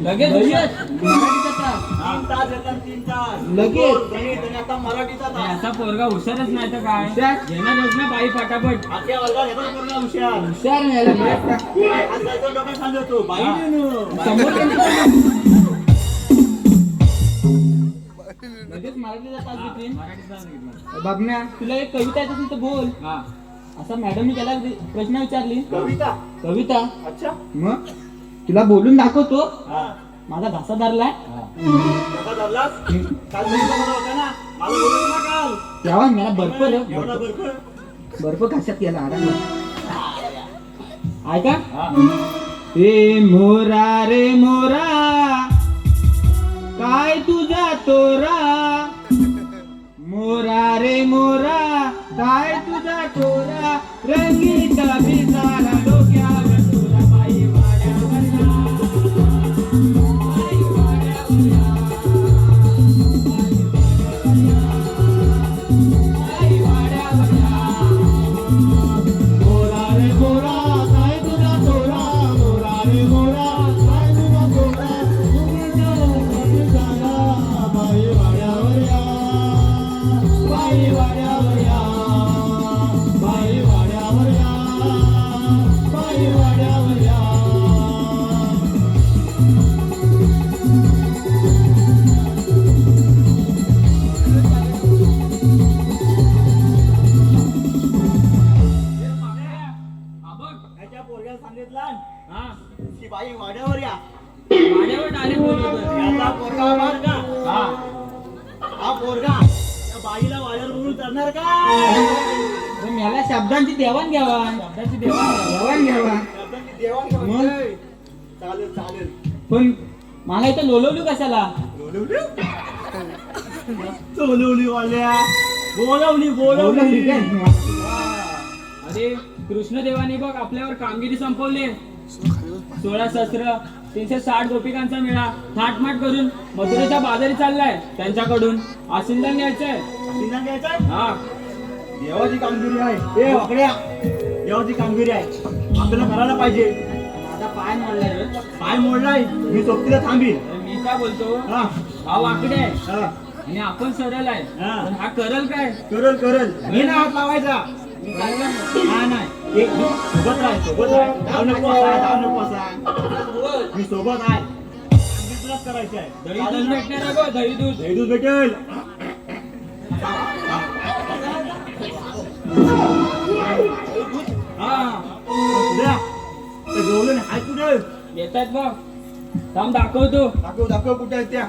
लगेच लगेच. पोरगा हुशारच नाही तर काय? हुशार? बाई फटाफट हा. लगेच मराठीचा तास घेतली. बघण्या. तुला एक कविता येत असेल तर बोल. हा. असा मॅडमनी त्याला प्रश्न विचारली. कविता. कविता? अच्छा. मग? तुला बोलून दाखवतो. हा. माझा घासा धरलाय. कसा धरलास? काल घरी बनवला होता ना मला बोलू ना काल. तेव्हा मला बर्फ रे, बर्फ. बर्फ? कशात गेला आराम ऐका. ए मोरा रे मोरा काय तुझा तोरा? मोरा रे मोरा काय तुझा तोरा? रंगीत बिचारा डोक्यावर. की बाई वाड्यावर या. माझ्यावर डायरेक्ट बोलतो याचा पोरगा मार का? हा. हा पोरगा. त्या बाईला वाड्यावर बोलून करणार का? पण मला शब्दांची देवाण घ्यावान शब्दाची देवाण देवाण घ्यावा. शब्दांची देवाण मग? घेवाण. चालेल चालेल. पण मला इथं लोलवली कशाला? बोलवली बोलवली वाल्या. बोलवली बोलवली? अरे कृष्णदेवाने बघ आपल्यावर कामगिरी संपवली. सोळा शस्त्र तीनशे साठ गोपिकांचा मेळा थाटमाट करून मथुरेच्या बाजारी चाललाय त्यांच्याकडून. आशिंदन न्यायचंय सिंगल घ्यायचंय हा. देवाची कामगिरी आहे. ए वाकड्या देवाची कामगिरी आहे. आपल्याला करायला पाहिजे. माझा पाय मोडलाय रे. पाय मोडलाय. मी सोबतीला थांबील तर मी काय बोलतो? हा. हा वाकडे आहे. हा. आणि आपण सरळ आहे. हा. पण हा करल काय? करल करल. मी ना हात लावायचा. मी काय करणार? हा नाही. एक सोबत राह सोबत राह धाव नको असा धाव नको असा मी सोबत आहे सांगितलंच करायचं आहे दही दूध भेटणार आहे बघ दही दूध दही दूध भेटेल हा उद्या हाय कुठे येतात मग थांब दाखवतो दाखव दाखव कुठे आहेत त्या